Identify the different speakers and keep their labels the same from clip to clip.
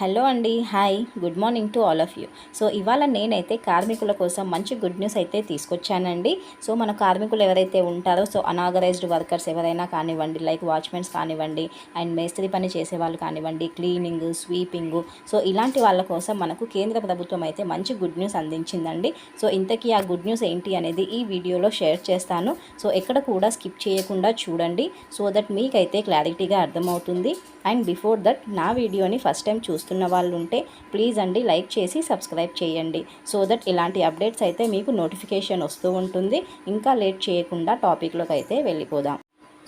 Speaker 1: Hello అండి hi good morning to all of you. So ఇవాళ నేనైతే కార్మికుల కోసం మంచి గుడ్ న్యూస్ అయితే తీసుకొచ్చానండి. సో మన కార్మికులు ఎవరైతే ఉంటారో సో అనాగరైజ్డ్ వర్కర్స్ ఎవరైనా కానివ్వండి లైక్ వాచ్మెన్స్ కానివ్వండి అండ్ మేస్త్రి పని చేసే వాళ్ళు కానివ్వండి క్లీనింగ్ స్వీపింగ్ సో ఇలాంటి వాళ్ళ కోసం మనకు కేంద్ర ప్రభుత్వం అయితే మంచి గుడ్ న్యూస్ అందించిందండి. సో ఇంతకీ ఆ గుడ్ న్యూస్ ఏంటి అనేది ఈ వీడియోలో షేర్ చేస్తాను. సో ఎక్కడ కూడా స్కిప్ చేయకుండా చూడండి సో దట్ మీకైతే క్లారిటీగా అర్థమవుతుంది. అండ్ బిఫోర్ దట్ నా వీడియోని ఫస్ట్ టైం చూస్తాను చూస్తున్న వాళ్ళు ఉంటే ప్లీజ్ అండి లైక్ చేసి సబ్స్క్రైబ్ చేయండి. సో దట్ ఇలాంటి అప్డేట్స్ అయితే మీకు నోటిఫికేషన్ వస్తూ ఉంటుంది. ఇంకా లేట్ చేయకుండా టాపిక్లోకి అయితే వెళ్ళిపోదాం.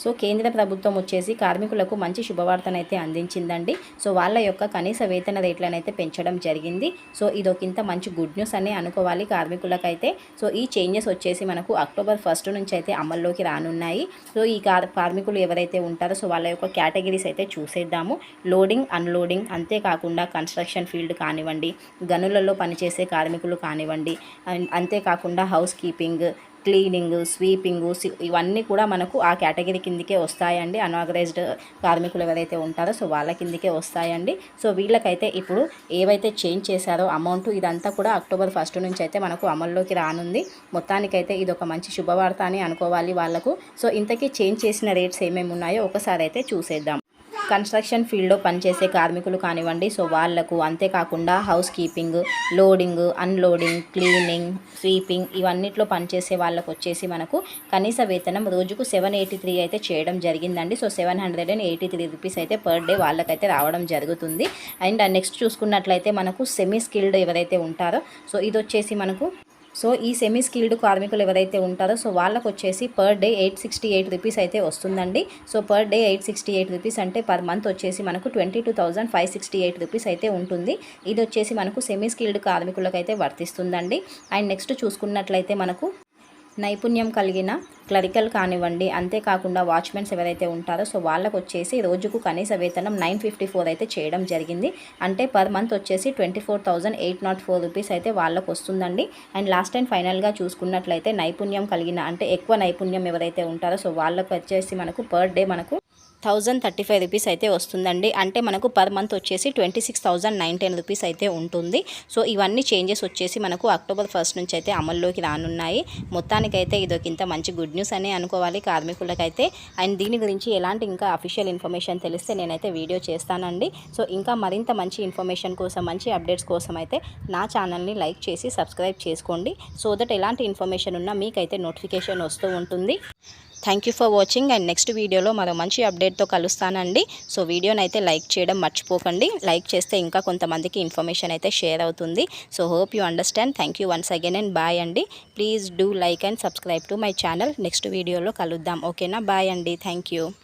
Speaker 1: సో కేంద్ర ప్రభుత్వం వచ్చేసి కార్మికులకు మంచి శుభవార్తనైతే అందించిందండి. సో వాళ్ళ యొక్క కనీస వేతన రేట్లనైతే పెంచడం జరిగింది. సో ఇదొకింత మంచి గుడ్ న్యూస్ అనే అనుకోవాలి కార్మికులకైతే. సో ఈ చేంజెస్ వచ్చేసి మనకు అక్టోబర్ ఫస్ట్ నుంచి అయితే అమల్లోకి రానున్నాయి. సో ఈ కార్ కార్మికులు ఎవరైతే ఉంటారో సో వాళ్ళ యొక్క కేటగిరీస్ అయితే చూసేద్దాము. లోడింగ్ అన్లోడింగ్ అంతేకాకుండా కన్స్ట్రక్షన్ ఫీల్డ్ కానివ్వండి గనులలో పనిచేసే కార్మికులు కానివ్వండి అండ్ అంతేకాకుండా హౌస్ కీపింగ్ క్లీనింగ్ స్వీపింగ్ ఇవన్నీ కూడా మనకు ఆ కేటగిరీ కిందికే వస్తాయండి. అన్ఆర్గనైజ్డ్ కార్మికులు ఎవరైతే ఉంటారో సో వాళ్ళ కిందికే వస్తాయండి. సో వీళ్ళకైతే ఇప్పుడు ఏవైతే చేంజ్ చేశారో అమౌంట్ ఇదంతా కూడా అక్టోబర్ ఫస్ట్ నుంచి అయితే మనకు అమల్లోకి రానుంది. మొత్తానికైతే ఇది ఒక మంచి శుభవార్త అని అనుకోవాలి వాళ్ళకు. సో ఇంతకీ చేంజ్ చేసిన రేట్స్ ఏమేమి ఉన్నాయో ఒకసారి అయితే చూసేద్దాం. కన్స్ట్రక్షన్ ఫీల్డ్లో పనిచేసే కార్మికులు కానివ్వండి సో వాళ్ళకు అంతేకాకుండా housekeeping loading unloading cleaning sweeping ఇవన్నిట్లో పనిచేసే వాళ్ళకు వచ్చేసి మనకు కనీస వేతనం రోజుకు సెవెన్ ఎయిటీ త్రీ అయితే చేయడం జరిగిందండి. So seven hundred and eighty three rupees అయితే పర్ డే వాళ్ళకైతే రావడం జరుగుతుంది. అండ్ నెక్స్ట్ చూసుకున్నట్లయితే మనకు సెమీ స్కిల్డ్ ఎవరైతే ఉంటారో సో ఇది వచ్చేసి మనకు సో ఈ సెమీ స్కిల్డ్ కార్మికులు ఎవరైతే ఉంటారో సో వాళ్ళకు వచ్చేసి per day eight sixty eight rupees అయితే వస్తుందండి. So per day eight sixty eight rupees అంటే పర్ మంత్ వచ్చేసి మనకు twenty two thousand five sixty eight rupees అయితే ఉంటుంది. ఇది వచ్చేసి మనకు సెమీ స్కిల్డ్ కార్మికులకు అయితే వర్తిస్తుందండి. అండ్ నెక్స్ట్ చూసుకున్నట్లయితే మనకు నైపుణ్యం కలిగిన క్లరికల్ కానివ్వండి అంతేకాకుండా వాచ్మెన్స్ ఎవరైతే ఉంటారో సో వాళ్ళకు వచ్చేసి రోజుకు కనీస వేతనం నైన్ ఫిఫ్టీ ఫోర్ అయితే చేయడం జరిగింది. అంటే పర్ మంత్ వచ్చేసి twenty four thousand eight nought four rupees అయితే వాళ్ళకు వస్తుందండి అండ్ లాస్ట్ టైం ఫైనల్గా చూసుకున్నట్లయితే నైపుణ్యం కలిగిన అంటే ఎక్కువ నైపుణ్యం ఎవరైతే ఉంటారో సో వాళ్ళకు వచ్చేసి మనకు పర్ డే మనకు థౌజండ్ థర్టీ ఫైవ్ రూపీస్ అయితే వస్తుందండి. అంటే మనకు పర్ మంత్ వచ్చేసి twenty six thousand nineteen rupees అయితే ఉంటుంది. సో ఇవన్నీ చేంజెస్ వచ్చేసి మనకు అక్టోబర్ ఫస్ట్ నుంచి అయితే అమల్లోకి రానున్నాయి. మొత్తానికైతే ఇదొకింత మంచి గుడ్ న్యూస్ అనే అనుకోవాలి కార్మికులకైతే. అండ్ దీని గురించి ఎలాంటి ఇంకా అఫీషియల్ ఇన్ఫర్మేషన్ తెలిస్తే నేనైతే వీడియో చేస్తానండి. సో ఇంకా మరింత మంచి ఇన్ఫర్మేషన్ కోసం మంచి అప్డేట్స్ కోసం అయితే నా ఛానల్ని లైక్ చేసి సబ్స్క్రైబ్ చేసుకోండి. సో దట్ ఎలాంటి ఇన్ఫర్మేషన్ ఉన్నా మీకైతే నోటిఫికేషన్ వస్తూ ఉంటుంది. Thank you for watching and next వీడియోలో మరో మంచి అప్డేట్తో కలుస్తానండి. సో వీడియోని అయితే లైక్ చేయడం మర్చిపోకండి. లైక్ చేస్తే ఇంకా కొంతమందికి ఇన్ఫర్మేషన్ అయితే షేర్ అవుతుంది. So hope you understand thank you once again and bye అండి. Please do like and subscribe to my channel next వీడియోలో కలుద్దాం. ఓకేనా బాయ్ అండి. Thank you